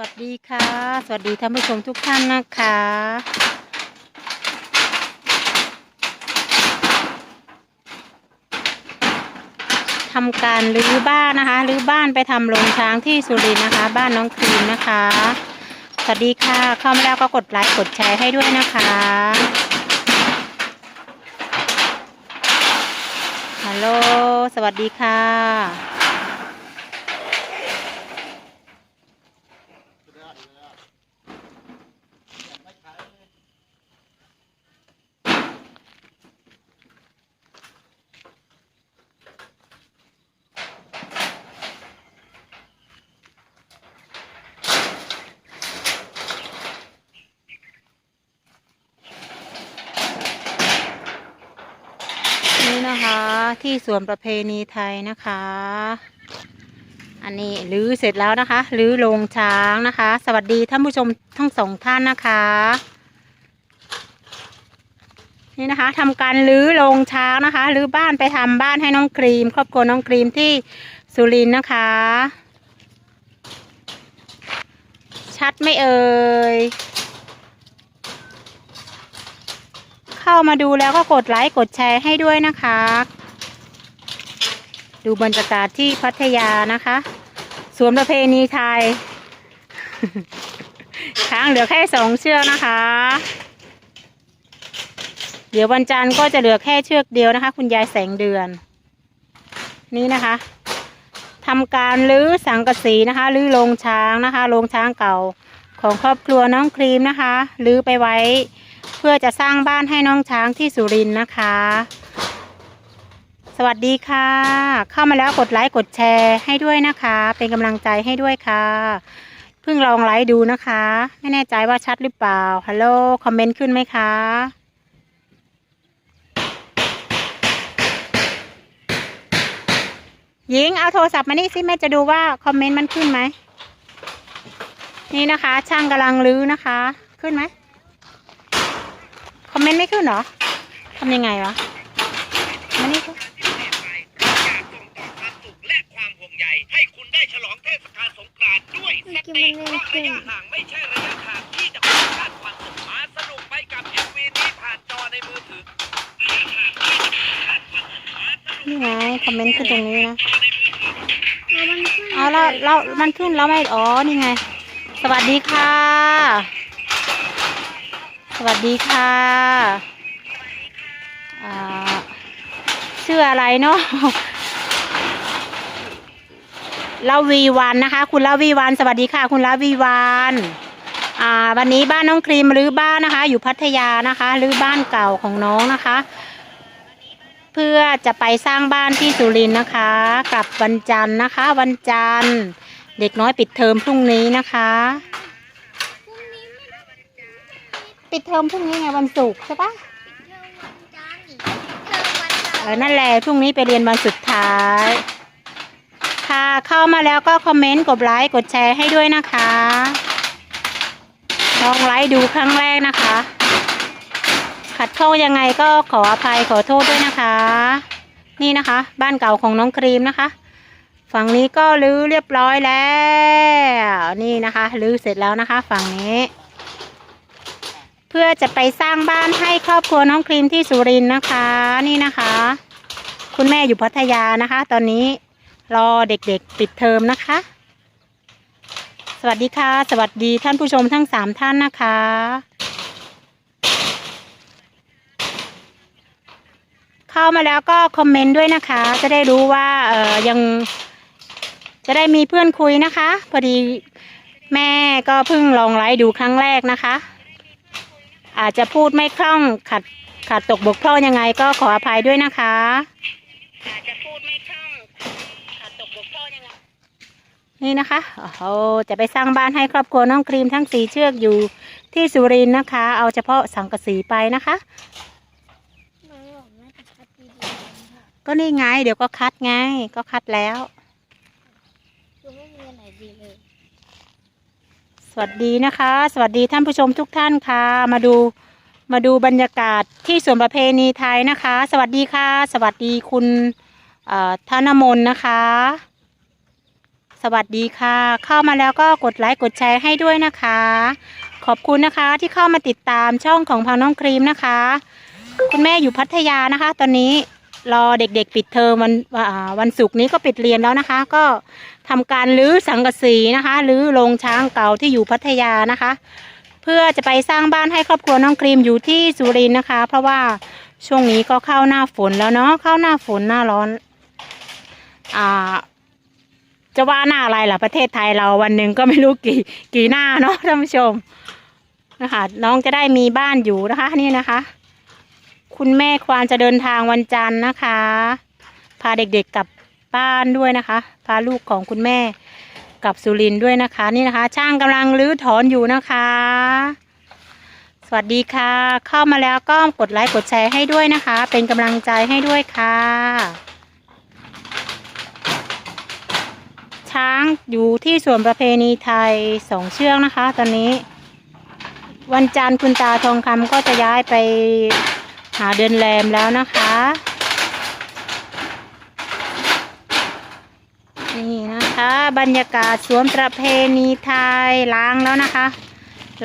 วัสดีค่ะ สวัสดีท่านผู้ชมทุกท่านนะคะ ทำการรื้อบ้านนะคะ รื้อบ้านไปทำโรงช้างที่สุรินทร์นะคะ บ้านน้องครีมนะคะ สวัสดีค่ะ เข้ามาแล้วก็กดไลค์กดแชร์ให้ด้วยนะคะฮัลโหลสวัสดีค่ะ นะคะ ที่สวนประเพณีไทยนะคะ อันนี้รื้อเสร็จแล้วนะคะรื้อโรงช้างนะคะ สวัสดีท่านผู้ชมทั้งสองท่านนะคะ นี่นะคะทำการรื้อโรงช้างนะคะรื้อบ้านไปทำบ้านให้น้องครีม ครอบครัวน้องครีมที่สุรินทร์นะคะ ชัดไม่เอ่ย เข้ามาดูแล้วก็กดไลค์กดแชร์ให้ด้วยนะคะ ดูบรรยากาศที่พัทยานะคะสวนประเพณีไทยช้างเหลือแค่สองเชือกนะคะ เดี๋ยววันจันทร์ก็จะเหลือแค่เชือกเดียวนะคะ คุณยายแสงเดือน นี่นะคะทำการรื้อสังกะสีนะคะรื้อโรงช้างนะคะโรงช้างเก่าของครอบครัวน้องครีมนะคะรื้อไปไว้ เพื่อจะสร้างบ้านให้น้องช้างที่สุรินทร์นะคะ สวัสดีค่ะ เข้ามาแล้วกดไลค์กดแชร์ให้ด้วยนะคะ เป็นกำลังใจให้ด้วยค่ะ เพิ่งลองไลค์ดูนะคะ ไม่แน่ใจว่าชัดหรือเปล่าฮัลโหลคอมเมนต์ขึ้นไหมคะหญิงเอาโทรศัพท์มานี่สิแม่จะดูว่าคอมเมนต์มันขึ้นไหมนี่นะคะ ช่างกำลังรื้อนะคะ ขึ้นไหม คอมเมนต์ไม่ขึ้นเหรอทำยังไงวะมานี่ค่ะอยากส่งต่อความสุขและความห่วงใยให้คุณได้ฉลองเทศกาลสงกรานต์ด้วยสติเพราะระยะห่างไม่ใช่ระยะทางที่จะเป็นคาดความสุขมาสนุกไปกับ MV นี้ผ่านจอในมือถือนี่ไงคอมเมนต์ขึ้นตรงนี้นะเอาแล้วเรามันขึ้นแล้วไม่ อ๋อ นี่ไง สวัสดีค่ะ สวัสดีค่ะอ่าชื่ออะไรเนาะลาวีวันนะคะ คุณลาวีวัน สวัสดีค่ะ คุณลาวีวันอ่าวันนี้บ้านน้องครีมรื้อบ้านนะคะ อยู่พัทยานะคะรื้อบ้านเก่าของน้องนะคะ เพื่อจะไปสร้างบ้านที่สุรินทร์นะคะ กลับวันจันทร์นะคะ วันจันทร์ เด็กน้อยปิดเทอมพรุ่งนี้นะคะ ปิดเทอมพรุ่งนี้ไงวันศุกร์ใช่ปะเออนั่นแหละพรุ่งนี้ไปเรียนวันสุดท้าย ค่ะเข้ามาแล้วก็คอมเมนต์กดไลค์กดแชร์ให้ด้วยนะคะลองไลค์ดูครั้งแรกนะคะ ขัดข้องยังไงก็ขออภัยขอโทษด้วยนะคะ นี่นะคะ บ้านเก่าของน้องครีมนะคะ ฝั่งนี้ก็รื้อเรียบร้อยแล้ว นี่นะคะรื้อเสร็จแล้วนะคะ ฝั่งนี้เพื่อจะไปสร้างบ้านให้ครอบครัวน้องครีมที่สุรินทร์นะคะ นี่นะคะ คุณแม่อยู่พัทยานะคะ ตอนนี้รอเด็กๆปิดเทอมนะคะ สวัสดีค่ะ สวัสดีท่านผู้ชมทั้งสามท่านนะคะเข้ามาแล้วก็คอมเมนต์ด้วยนะคะ จะได้รู้ว่าเออยังจะได้มีเพื่อนคุยนะคะ พอดีแม่ก็เพิ่งลองไลฟ์ดูครั้งแรกนะคะ อาจจะพูดไม่คล่องขัดขัดตกบกพร่องยังไงก็ขออภัยด้วยนะคะ อาจจะพูดไม่คล่องขัดตกบกพร่องยังไง นี่นะคะโอ้โหจะไปสร้างบ้านให้ครอบครัวน้องครีมทั้งสี่เชือกอยู่ที่สุรินทร์นะคะ เอาเฉพาะสังกะสีไปนะคะ ก็นี่ไง เดี๋ยวก็คัดไง ก็คัดแล้ว สวัสดีนะคะ สวัสดีท่านผู้ชมทุกท่านค่ะ มาดูมาดูบรรยากาศที่สวนประเพณีไทยนะคะ สวัสดีค่ะ สวัสดีคุณธนมนต์นะคะ สวัสดีค่ะ เข้ามาแล้วก็กดไลค์กดแชร์ให้ด้วยนะคะ ขอบคุณนะคะที่เข้ามาติดตามช่องของพาน้องครีมนะคะ คุณแม่อยู่พัทยานะคะ ตอนนี้รอเด็กๆ ปิดเทอมวันวันศุกร์นี้ก็ปิดเรียนแล้วนะคะ ก็ ทำการรื้อสังกะสีนะคะรื้อโรงช้างเก่าที่อยู่พัทยานะคะ เพื่อจะไปสร้างบ้านให้ครอบครัวน้องครีมอยู่ที่สุรินทร์นะคะ เพราะว่าช่วงนี้ก็เข้าหน้าฝนแล้วเนาะเข้าหน้าฝนหน้าร้อนอ่าจะว่าหน้าอะไรล่ะประเทศไทยเราวันหนึ่งก็ไม่รู้กี่กี่หน้าเนาะท่านผู้ชมนะคะน้องจะได้มีบ้านอยู่นะคะนี่นะคะ คุณแม่ควานจะเดินทางวันจันทร์นะคะ พาเด็กๆกลับ บ้านด้วยนะคะ พาลูกของคุณแม่กับสุรินด้วยนะคะ นี่นะคะ ช่างกำลังรื้อถอนอยู่นะคะ สวัสดีค่ะ เข้ามาแล้วก็กดไลค์กดแชร์ให้ด้วยนะคะ เป็นกำลังใจให้ด้วยค่ะ ช้างอยู่ที่สวนประเพณีไทยสองเชือกนะคะ ตอนนี้ วันจันทร์คุณตาทองคำก็จะย้ายไปหาเดินแรมแล้วนะคะ นี่นะคะ บรรยากาศสวนประเพณีไทยล้างแล้วนะคะ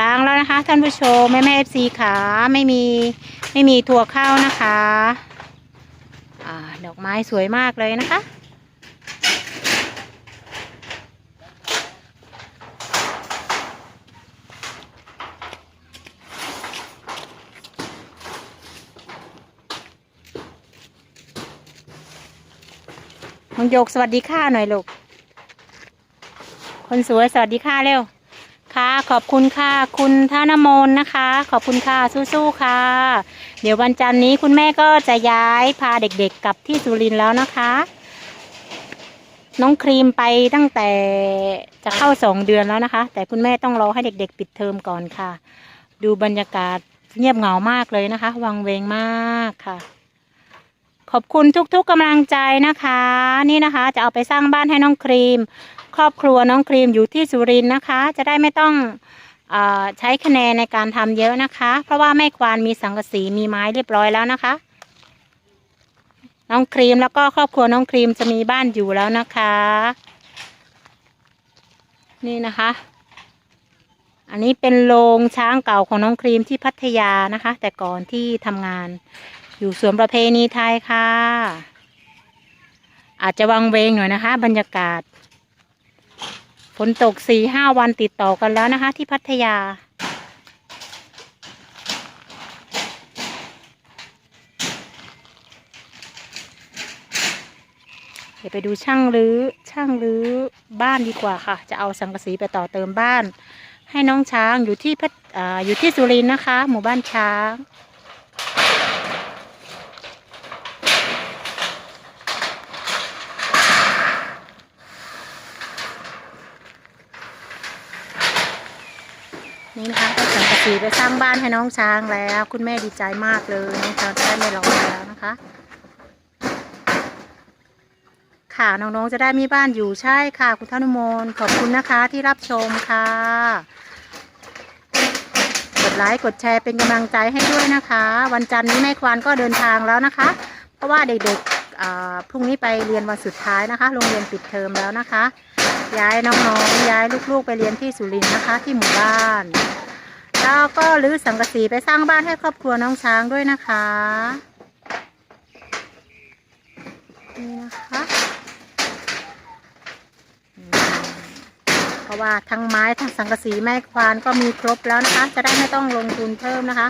ล้างแล้วนะคะ ท่านผู้ชมแม่แม่เอฟซีขาไม่มีไม่มีถั่วข้าวนะคะ อ่าดอกไม้สวยมากเลยนะคะ มึงโยกสวัสดีค่ะหน่อยลูก คนสวยสวัสดีค่ะเร็ว ค่ะ ขอบคุณค่ะ คุณธนมนนะคะ ขอบคุณค่ะสู้ๆค่ะ เดี๋ยววันจันทร์นี้คุณแม่ก็จะย้ายพาเด็กๆกลับที่สุรินทร์แล้วนะคะ น้องครีมไปตั้งแต่จะเข้าสองเดือนแล้วนะคะ แต่คุณแม่ต้องรอให้เด็ก ๆ ปิดเทอมก่อนค่ะ ดูบรรยากาศเงียบเหงามากเลยนะคะ วังเวงมากค่ะ ขอบคุณทุกๆกำลังใจนะคะ นี่นะคะ จะเอาไปสร้างบ้านให้น้องครีม ครอบครัวน้องครีมอยู่ที่สุรินทร์นะคะ จะได้ไม่ต้องอใช้คะแนนในการทำเยอะนะคะ เพราะว่าแม่ควานมีสังกะสีมีไม้เรียบร้อยแล้วนะคะ น้องครีมแล้วก็ครอบครัวน้องครีมจะมีบ้านอยู่แล้วนะคะ นี่นะคะ อันนี้เป็นโรงช้างเก่าของน้องครีมที่พัทยานะคะ แต่ก่อนที่ทำงาน อยู่สวนประเพณีไทยค่ะ อาจจะวังเวงหน่อยนะคะ บรรยากาศฝนตกสี่ห้าวันติดต่อกันแล้วนะคะ ที่พัทยา เดี๋ยวไปดูช่างรื้อช่างรื้อบ้านดีกว่าค่ะ จะเอาสังกะสีไปต่อเติมบ้าน ให้น้องช้างอยู่ที่พัทอ่าอยู่ที่สุรินทร์นะคะ หมู่บ้านช้าง นี่นะคะก็สังกะสีไปสร้างบ้านให้น้องช้างแล้ว คุณแม่ดีใจมากเลยน้องช้างได้ไม่ร้อนแล้วนะคะ ค่ะน้องๆจะได้มีบ้านอยู่ใช่ค่ะ คุณท่านุมนขอบคุณนะคะที่รับชมค่ะ กดไลค์กดแชร์เป็นกำลังใจให้ด้วยนะคะ วันจันทร์นี้แม่ควานก็เดินทางแล้วนะคะ เพราะว่าเด็กๆพรุ่งนี้ไปเรียนวันสุดท้ายนะคะ โรงเรียนปิดเทอมแล้วนะคะ ย้ายน้องๆ ย้ายลูกๆ ไปเรียนที่สุรินทร์นะคะ ที่หมู่บ้าน แล้วก็รื้อสังกะสีไปสร้างบ้านให้ครอบครัวน้องช้างด้วยนะคะนี่นะคะเพราะว่าทั้งไม้ทั้งสังกะสีแม่ควานก็มีครบแล้วนะคะ จะได้ไม่ต้องลงทุนเพิ่มนะคะ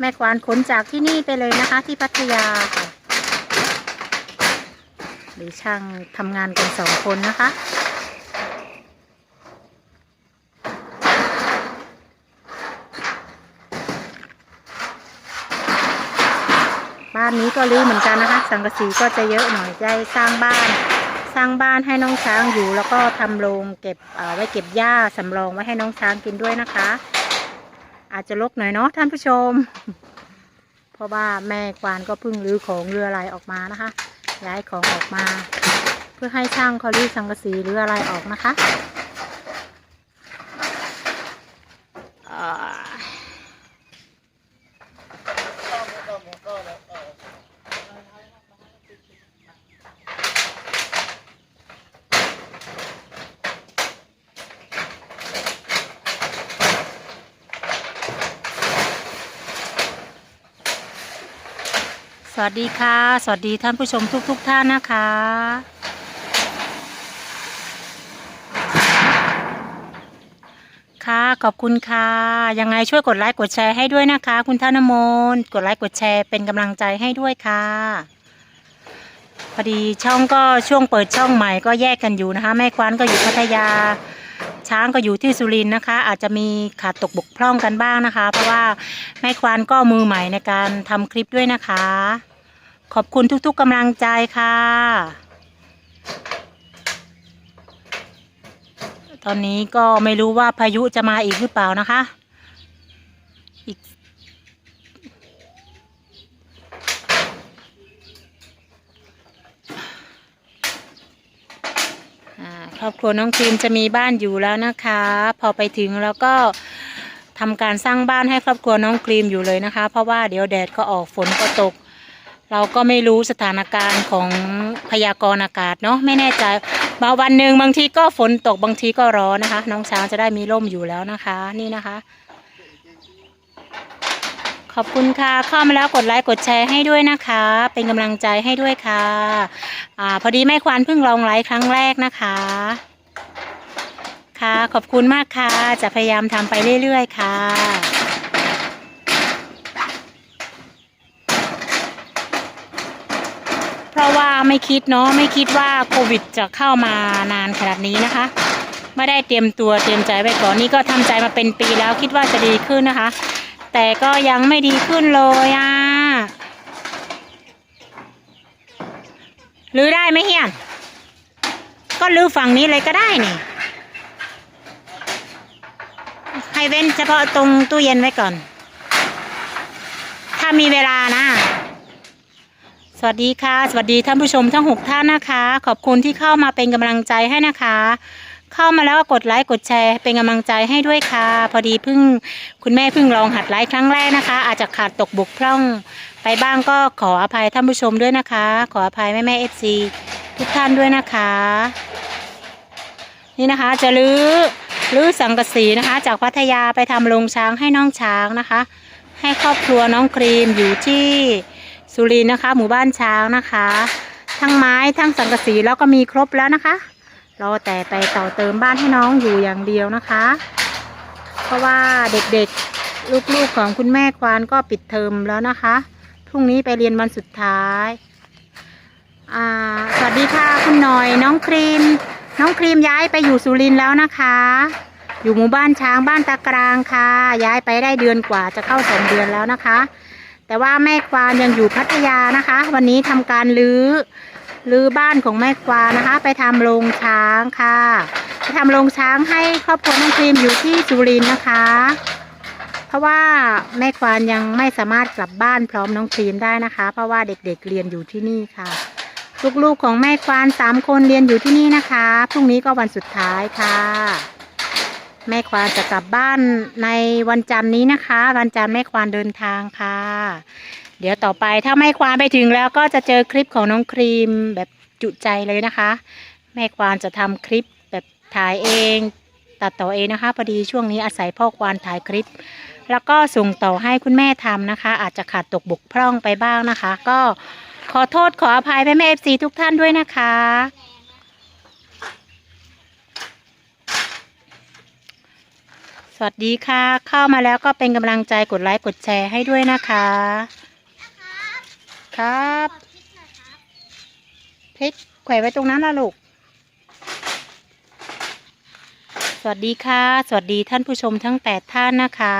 แม่ควานขนจากที่นี่ไปเลยนะคะ ที่พัทยาค่ะหรือช่างทำงานกันสองคนนะคะานนี้ก็รื้อเหมือนกันนะคะ สังกะสีก็จะเยอะหน่อยจะได้สร้างบ้าน สร้างบ้านให้น้องช้างอยู่ แล้วก็ทำโรงเก็บเอ่อไว้เก็บหญ้าสำรองไว้ให้น้องช้างกินด้วยนะคะ อาจจะรกหน่อยเนาะท่านผู้ชม เพราะว่าแม่ควานก็เพิ่งรื้อของเรืออะไรออกมานะคะ ย้ายของออกมา เพื่อให้ช่างเขารื้อสังกะสีหรืออะไรออกนะคะ วัสดีค่ะ สวัสดีท่านผู้ชมทุกๆทท่านนะคะ ค่ะขอบคุณค่ะ ยังไงช่วยกดไลค์กดแชร์ให้ด้วยนะคะ คุณธนมนกดไลค์กดแชร์เป็นกำลังใจให้ด้วยค่ะพอดีช่องก็ช่วงเปิดช่องใหม่ก็แยกกันอยู่นะคะ แม่ควานก็อยู่พัทยา ช้างก็อยู่ที่สุรินทร์นะคะ อาจจะมีขาดตกบกพร่องกันบ้างนะคะ เพราะว่าแม่ควานก็มือใหม่ในการทำคลิปด้วยนะคะ ขอบคุณทุกๆกำลังใจค่ะ ตอนนี้ก็ไม่รู้ว่าพายุจะมาอีกหรือเปล่านะคะ อีกครอบครัวน้องครีมจะมีบ้านอยู่แล้วนะคะ พอไปถึงแล้วก็ทำการสร้างบ้านให้ครอบครัวน้องครีมอยู่เลยนะคะ เพราะว่าเดี๋ยวแดดก็ออกฝนก็ตก เราก็ไม่รู้สถานการณ์ของพยากรณ์อากาศเนาะไม่แน่ใจบางวันหนึ่งบางทีก็ฝนตกบางทีก็ร้อนนะคะ น้องช้างจะได้มีร่มอยู่แล้วนะคะ นี่นะคะ ขอบคุณค่ะเข้ามาแล้วกดไลค์กดแชร์ให้ด้วยนะคะ เป็นกำลังใจให้ด้วยค่ะอ่าพอดีแม่ควานเพิ่งลองไลฟ์ครั้งแรกนะคะ ค่ะขอบคุณมากค่ะจะพยายามทำไปเรื่อยๆค่ะ เพ ราะว่าไม่คิดเนาะไม่คิดว่าโควิดจะเข้ามานานขนาดนี้นะคะ ไม่ได้เตรียมตัวเตรียมใจไว้ก่อนนี่ก็ทำใจมาเป็นปีแล้วคิดว่าจะดีขึ้นนะคะ แต่ก็ยังไม่ดีขึ้นเลยอะรื้อได้ไหมเฮียนก็รื้อฝั่งนี้เลยก็ได้นี่ให้เว้นเฉพาะตรงตู้เย็นไว้ก่อน ถ้ามีเวลานะ สวัสดีค่ะ สวัสดีท่านผู้ชมทั้งหกท่านนะคะ ขอบคุณที่เข้ามาเป็นกำลังใจให้นะคะ เข้ามาแล้วก็กดไลค์กดแชร์เป็นกำลังใจให้ด้วยค่ะ พอดีเพิ่งคุณแม่เพิ่งลองหัดไลค์ครั้งแรกนะคะ อาจจะขาดตกบกพร่องไปบ้างก็ขออภัยท่านผู้ชมด้วยนะคะ ขออภัยแม่แม่เอฟซีทุกท่านด้วยนะคะ นี่นะคะจะรื้อรื้อสังกะสีนะคะ จากพัทยาไปทำโรงช้างให้น้องช้างนะคะ ให้ครอบครัวน้องครีมอยู่ที่ สุรินนะคะ หมู่บ้านช้างนะคะ ทั้งไม้ทั้งสังกะสีแล้วก็มีครบแล้วนะคะรอแต่ไปต่อเติมบ้านให้น้องอยู่อย่างเดียวนะคะ เพราะว่าเด็กๆลูกๆของคุณแม่ควานก็ปิดเทอมแล้วนะคะพรุ่งนี้ไปเรียนวันสุดท้ายอ่าสวัสดีค่ะคุณหน่อยน้องครีม น้องครีมย้ายไปอยู่สุรินแล้วนะคะ อยู่หมู่บ้านช้างบ้านตะกรางค่ะ ย้ายไปได้เดือนกว่าจะเข้าสองเดือนแล้วนะคะ แต่ว่าแม่ควานยังอยู่พัทยานะคะ วันนี้ทำการรื้อรื้อบ้านของแม่ควานนะคะ ไปทำโรงช้างค่ะไปทำโรงช้างให้ครอบครัวน้องครีมอยู่ที่สุรินทร์นะคะ เพราะว่าแม่ควานยังไม่สามารถกลับบ้านพร้อมน้องครีมได้นะคะ เพราะว่าเด็กๆเรียนอยู่ที่นี่ค่ะลูกๆของแม่ควานสามคนเรียนอยู่ที่นี่นะคะ พรุ่งนี้ก็วันสุดท้ายค่ะ แม่ควานจะกลับบ้านในวันจันทร์นี้นะคะ วันจันทร์แม่ควานเดินทางค่ะ เดี๋ยวต่อไปถ้าแม่ควานไปถึงแล้วก็จะเจอคลิปของน้องครีมแบบจุใจเลยนะคะ แม่ควานจะทำคลิปแบบถ่ายเองตัดต่อเองนะคะพอดีช่วงนี้อาศัยพ่อควานถ่ายคลิป แล้วก็ส่งต่อให้คุณแม่ทำนะคะ อาจจะขาดตกบกพร่องไปบ้างนะคะ ก็ขอโทษขออภัยแม่แม่เอฟซีทุกท่านด้วยนะคะ วัสดีค่ะ เข้ามาแล้วก็เป็นกำลังใจกดไลค์กดแชร์ให้ด้วยนะคะ ครับพริกแขวนไว้ตรงนั้นละลูก สวัสดีค่ะ สวัสดีท่านผู้ชมทั้งแปดท่านนะคะ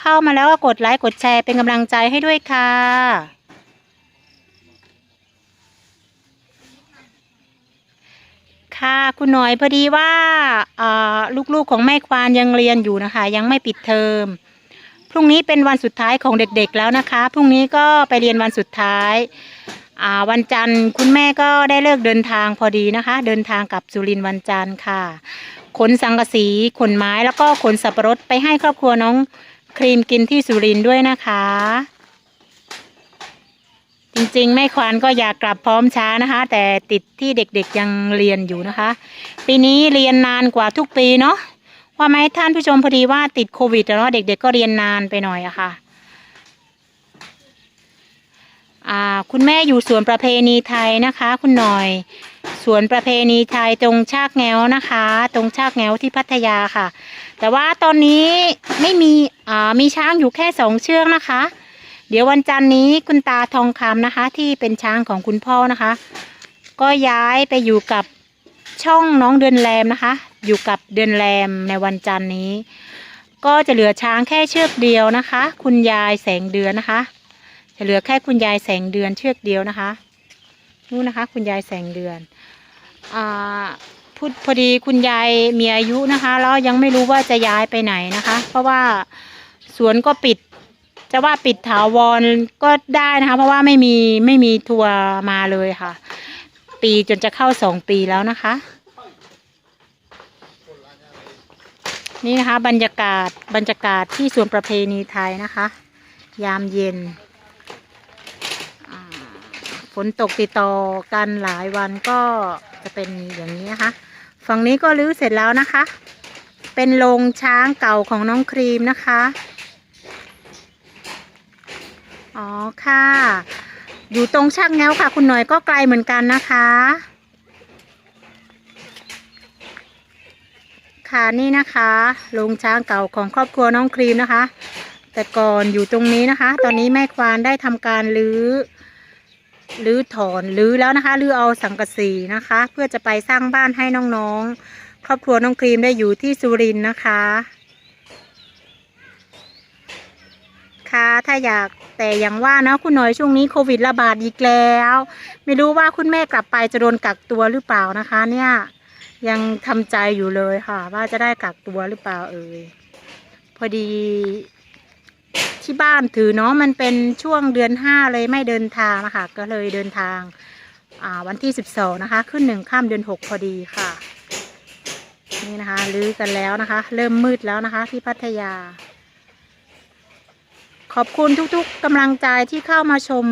เข้ามาแล้วก็กดไลค์กดแชร์เป็นกำลังใจให้ด้วยค่ะ ค่ะ คุณหน่อยพอดีว่าลูกๆของแม่ควานยังเรียนอยู่นะคะ ยังไม่ปิดเทอมพรุ่งนี้เป็นวันสุดท้ายของเด็กๆแล้วนะคะ พรุ่งนี้ก็ไปเรียนวันสุดท้ายาวันจันทร์คุณแม่ก็ได้เลิกเดินทางพอดีนะคะ เดินทางกับสุรินวันจันทร์ค่ะขนสังกะสีขนไม้แล้วก็ขนสับปะรดไปให้ครอบครัวน้องครีมกินที่สุรินด้วยนะคะ จริงๆแม่ควานก็อยากกลับพร้อมช้านะคะ แต่ติดที่เด็กๆยังเรียนอยู่นะคะ ปีนี้เรียนนานกว่าทุกปีเนาะว่าไหมท่านผู้ชมพอดีว่าติดโควิดอะเนาะเด็กๆก็เรียนนานไปหน่อยอะค่ะอ่าคุณแม่อยู่สวนประเพณีไทยนะคะ คุณหน่อยสวนประเพณีไทยตรงชากแงวนะคะ ตรงชากแงวที่พัทยาค่ะ แต่ว่าตอนนี้ไม่มีมีช้างอยู่แค่สองเชือกนะคะ เดี๋ยววันจันทร์นี้คุณตาทองคำนะคะ ที่เป็นช้างของคุณพ่อนะคะ ก็ย้ายไปอยู่กับช่องน้องเดือนแรมนะคะ อยู่กับเดือนแรมในวันจันทร์นี้ ก็จะเหลือช้างแค่เชือกเดียวนะคะ คุณยายแสงเดือนนะคะ จะเหลือแค่คุณยายแสงเดือนเชือกเดียวนะคะนู่นนะคะ คุณยายแสงเดือนอ่าพูดพอดีคุณยายมีอายุนะคะแล้วยังไม่รู้ว่าจะย้ายไปไหนนะคะ เพราะว่าสวนก็ปิด จะว่าปิดถาวรก็ได้นะคะ เพราะว่าไม่มีไม่มีทัวร์มาเลยค่ะ ปีจนจะเข้าสองปีแล้วนะคะ นี่นะคะ บรรยากาศบรรยากาศที่สวนประเพณีไทยนะคะ ยามเย็นฝนตกติดต่อกันหลายวันก็จะเป็นอย่างนี้นะคะ ฝั่งนี้ก็รื้อเสร็จแล้วนะคะ เป็นโรงช้างเก่าของน้องครีมนะคะ อ๋อค่ะ อยู่ตรงชักแง้วค่ะ คุณหน่อยก็ไกลเหมือนกันนะคะ ค่ะนี่นะคะโรงช้างเก่าของครอบครัวน้องครีมนะคะ แต่ก่อนอยู่ตรงนี้นะคะ ตอนนี้แม่ควานได้ทำการรื้อรื้อถอนรื้อแล้วนะคะรื้อเอาสังกะสีนะคะ เพื่อจะไปสร้างบ้านให้น้องๆ ครอบครัวน้องครีมได้อยู่ที่สุรินทร์นะคะ คะ ถ้าอยากแต่อย่างว่าเนาะคุณหน่อยช่วงนี้โควิดระบาดอีกแล้ว ไม่รู้ว่าคุณแม่กลับไปจะโดนกักตัวหรือเปล่านะคะ เนี่ยยังทำใจอยู่เลยค่ะ ว่าจะได้กักตัวหรือเปล่าเอ่ยพอดีที่บ้านถือเนาะมันเป็นช่วงเดือนห้าเลยไม่เดินทางนะคะก็เลยเดินทางวันที่สิบสองนะคะ ขึ้นหนึ่งข้ามเดือนหกพอดีค่ะ นี่นะคะ ลื้อกันแล้วนะคะ เริ่มมืดแล้วนะคะ ที่พัทยา ขอบคุณทุกๆกำลังใจที่เข้ามาชม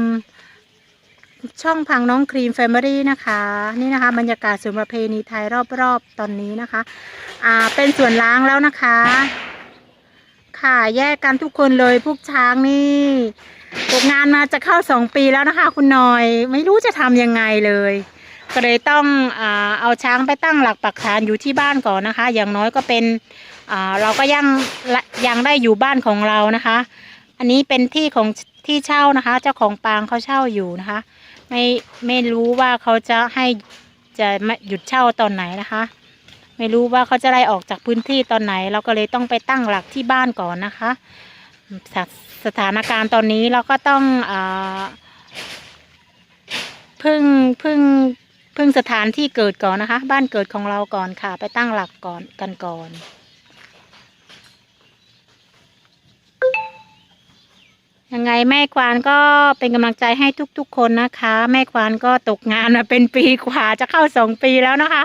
ช่องพังน้องครีมแฟมิลี่นะคะ นี่นะคะบรรยากาศสวนประเพณีไทยรอบๆตอนนี้นะคะ อ่าเป็นส่วนล้างแล้วนะคะ ค่ะแยกกันทุกคนเลยพวกช้างนี่ตกงานมาจะเข้าสองปีแล้วนะคะ คุณหน่อยไม่รู้จะทำยังไงเลย ก็เลยต้องอ่าเอาช้างไปตั้งหลักปักฐานอยู่ที่บ้านก่อนนะคะ อย่างน้อยก็เป็นอ่าเราก็ยังละยังได้อยู่บ้านของเรานะคะ อันนี้เป็นที่ของที่เช่านะคะ เจ้าของปางเขาเช่าอยู่นะคะ ไม่ไม่รู้ว่าเขาจะให้จะหยุดเช่าตอนไหนนะคะ ไม่รู้ว่าเขาจะไล่ออกจากพื้นที่ตอนไหน เราก็เลยต้องไปตั้งหลักที่บ้านก่อนนะคะสถสถานการณ์ตอนนี้เราก็ต้องอพึ่งพึ่งพึ่งสถานที่เกิดก่อนนะคะ บ้านเกิดของเราก่อนค่ะ ไปตั้งหลักก่อนกันก่อน ยังไงแม่ควานก็เป็นกำลังใจให้ทุกๆคนนะคะ แม่ควานก็ตกงานมาเป็นปีกว่าจะเข้าสองปีแล้วนะคะ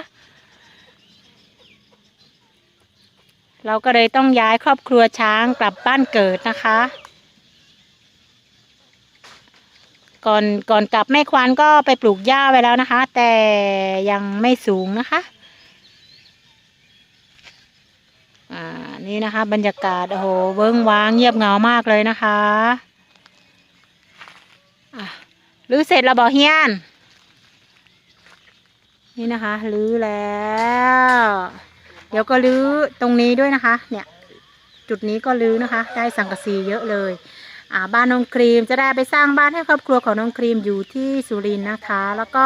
เราก็เลยต้องย้ายครอบครัวช้างกลับบ้านเกิดนะคะ ก่อนก่อนกลับแม่ควานก็ไปปลูกหญ้าไว้แล้วนะคะ แต่ยังไม่สูงนะคะอ่านี่นะคะ บรรยากาศโอ้โหเบิ้งว้างเงียบเหงามากเลยนะคะ รื้อเสร็จแล้วบอกเฮียน นี่นะคะรื้อแล้ว เดี๋ยวก็รื้อตรงนี้ด้วยนะคะ เนี่ย จุดนี้ก็รื้อนะคะ ได้สังกะสีเยอะเลยอ่าบ้านน้องครีมจะได้ไปสร้างบ้านให้ครอบครัวของน้องครีมอยู่ที่สุรินทร์นะคะ แล้วก็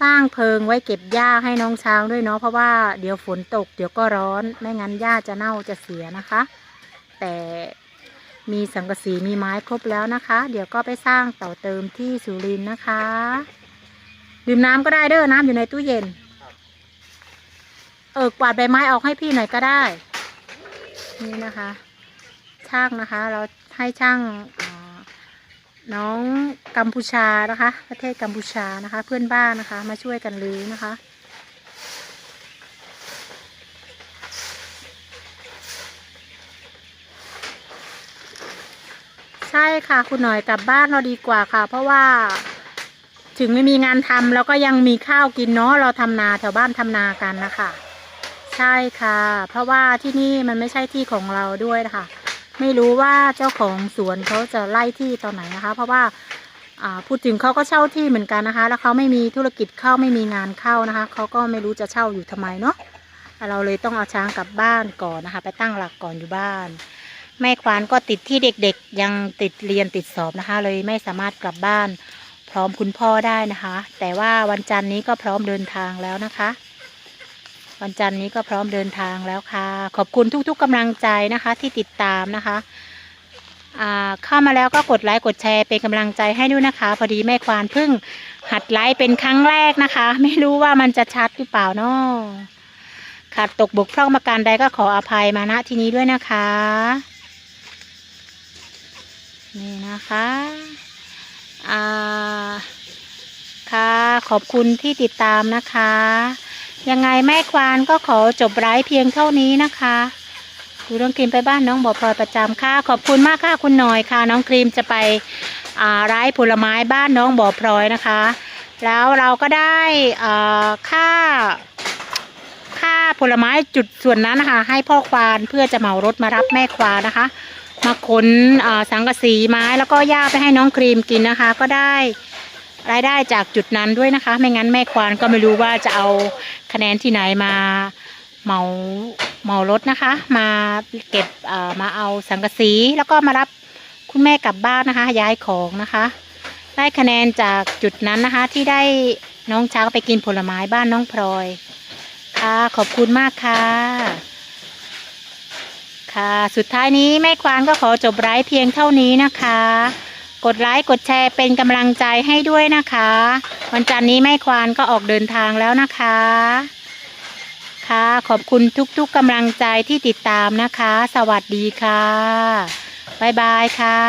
สร้างเพิงไว้เก็บหญ้าให้น้องช้างด้วยเนาะเพราะว่าเดี๋ยวฝนตก เดี๋ยวก็ร้อนไม่งั้นหญ้าจะเน่าจะเสียนะคะ แต่ มีสังกะสีมีไม้ครบแล้วนะคะ เดี๋ยวก็ไปสร้างต่อเติมที่สุรินทร์นะคะ ดื่มน้ำก็ได้เด้อน้ำอยู่ในตู้เย็น เออกวาดใบไม้ออกให้พี่หน่อยก็ได้ นี่นะคะ ช่างนะคะ เราให้ช่างน้องกัมพูชานะคะ ประเทศกัมพูชานะคะ เพื่อนบ้านนะคะ มาช่วยกันรื้อนะคะ ช่ค่ะ คุณหน่อยกลับบ้านเราดีกว่าค่ะ เพราะว่า ถึงไม่มีงานทำแล้วก็ยังมีข้าวกินเนาะเราทำนาแถวบ้านทำนากันนะคะ ใช่ค่ะ เพราะว่าที่นี่มันไม่ใช่ที่ของเราด้วยนะคะไม่รู้ว่าเจ้าของสวนเขาจะไล่ที่ตอนไหนนะคะ เพราะว่าพูดถึงเขาก็เช่าที่เหมือนกันนะคะ แล้วเขาไม่มีธุรกิจเข้าไม่มีงานเข้านะคะเขาก็ไม่รู้จะเช่าอยู่ทำไมเนาะเราเลยต้องเอาช้างกลับบ้านก่อนนะคะ ไปตั้งหลักก่อนอยู่บ้าน แม่ควานก็ติดที่เด็กๆ ยังติดเรียนติดสอบนะคะ เลยไม่สามารถกลับบ้าน พร้อมคุณพ่อได้นะคะ แต่ว่าวันจันทร์นี้ก็พร้อมเดินทางแล้วนะคะ วันจันทร์นี้ก็พร้อมเดินทางแล้วค่ะ ขอบคุณทุกๆกำลังใจนะคะที่ติดตามนะคะอ่าเข้ามาแล้วก็กดไลค์กดแชร์เป็นกำลังใจให้ด้วยนะคะ พอดีแม่ควานเพิ่งหัดไลค์เป็นครั้งแรกนะคะ ไม่รู้ว่ามันจะชัดหรือเปล่าเนาะขาดตกบกพร่องประการใดก็ขออภัยมาณที่นี้ด้วยนะคะ นี่นะคะอ่าค่ะขอบคุณที่ติดตามนะคะ ยังไงแม่ควานก็ขอจบไลฟ์เพียงเท่านี้นะคะดูน้องครีมไปบ้านน้องบอพลอยประจำค่ะ ขอบคุณมากค่ะคุณหน่อยค่ะ น้องครีมจะไปอ่าไร้ผลไม้บ้านน้องบอพลอยนะคะ แล้วเราก็ได้อ่าค่า ค่าผลไม้จุดส่วนนั้นนะคะ ให้พ่อควานเพื่อจะเหมารถมารับแม่ควานนะคะ มาขนสังกะสีไม้แล้วก็ย่าไปให้น้องครีมกินนะคะ ก็ได้รายได้จากจุดนั้นด้วยนะคะ ไม่งั้นแม่ควานก็ไม่รู้ว่าจะเอาคะแนนที่ไหนมาเหมาเหมารถนะคะ มาเก็บมาเอาสังกะสีแล้วก็มารับคุณแม่กลับบ้านนะคะ ย้ายของนะคะ ได้คะแนนจากจุดนั้นนะคะ ที่ได้น้องช้างไปกินผลไม้บ้านน้องพลอยค่ะขอบคุณมากค่ะ ค่ะ สุดท้ายนี้แม่ควานก็ขอจบไลฟ์เพียงเท่านี้นะคะ กดไลค์กดแชร์เป็นกำลังใจให้ด้วยนะคะ วันจันทร์นี้แม่ควานก็ออกเดินทางแล้วนะคะ ค่ะ ขอบคุณทุกๆกำลังใจที่ติดตามนะคะ สวัสดีค่ะ บ๊ายบายค่ะ